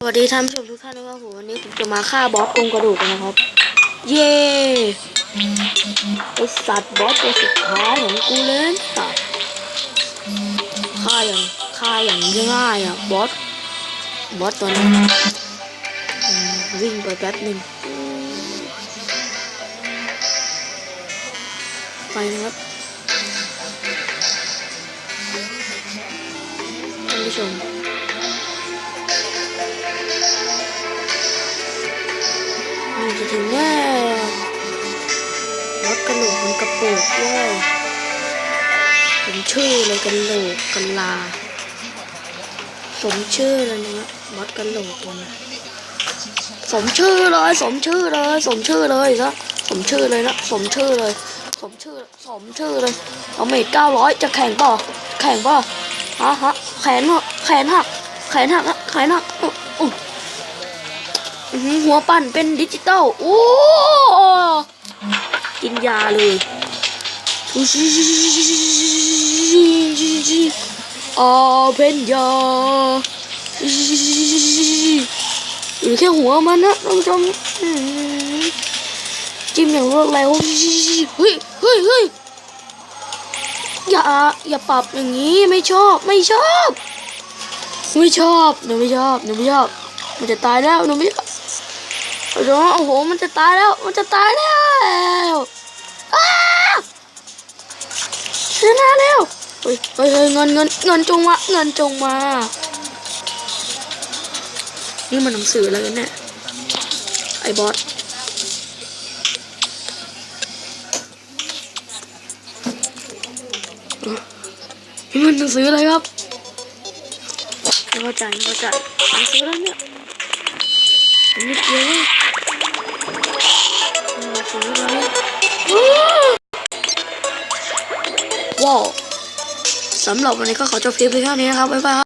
สวัสดีท่านผู้ชมทุกท่านนะครับผมวันนี้ผมจะมาฆ่าบอสกรงกระดูกกันนะครับ เย้ไอสัตว์บอสตัวสุดท้ายของกูเล่นสัตว์ฆ่าอย่างฆ่าอย่างง่ายอะบอสบอสตัวนั้นวิ่งไปแป๊บหนึ่งไปนะครับท่านผู้ชม มันจะถึงแน่วัดกระโหลกมันกระโปกเว้ยผมชื่อเลยกันโหลกกันลา สมชื่อเลยนะวัดกระโหลกมันนะสมชื่อเลย สมชื่อเลย สมชื่อเลยนะสมชื่อเลยนะสมชื่อเลย สมชื่อสมชื่อเลยเอาเมทเก้าร้อยจะแข่งเปล่าแข่งเปล่าฮะฮะแขนหักแขนหักแขนหักอะแขนหัก หัวปั่นเป็นดิจิตอลโอ้กินยาเลยอ๋อเป็นยาอยู่แค่หัวมันนะท่านผู้ชมจิ้มอย่างรวดเร็วเฮ้ยเฮ้ยเฮ้ยอย่าอย่าปรับอย่างนี้ไม่ชอบไม่ชอบ ไม่ชอบหนูไม่ชอบหนูไม่ชอบ มันจะตายแล้วหนูไม่ชอบ โอ้โห มันจะตายแล้ว มันจะตายแล้วอ้าชนะแล้วเฮ้ยเฮ้ยเฮ้ยเงินเงินเงินจงมาเงินจงมา นี่มันหนังสืออะไรกันเนี่ยไอ้บอสนี่มันหนังสืออะไรครับไม่เข้าใจไม่เข้าใจหนังสืออะไรเนี่ยนิดเดียว ว้าวสำหรับวันนี้ก็ขอจบคลิปเพียงเท่านี้นะครับ บ๊ายบาย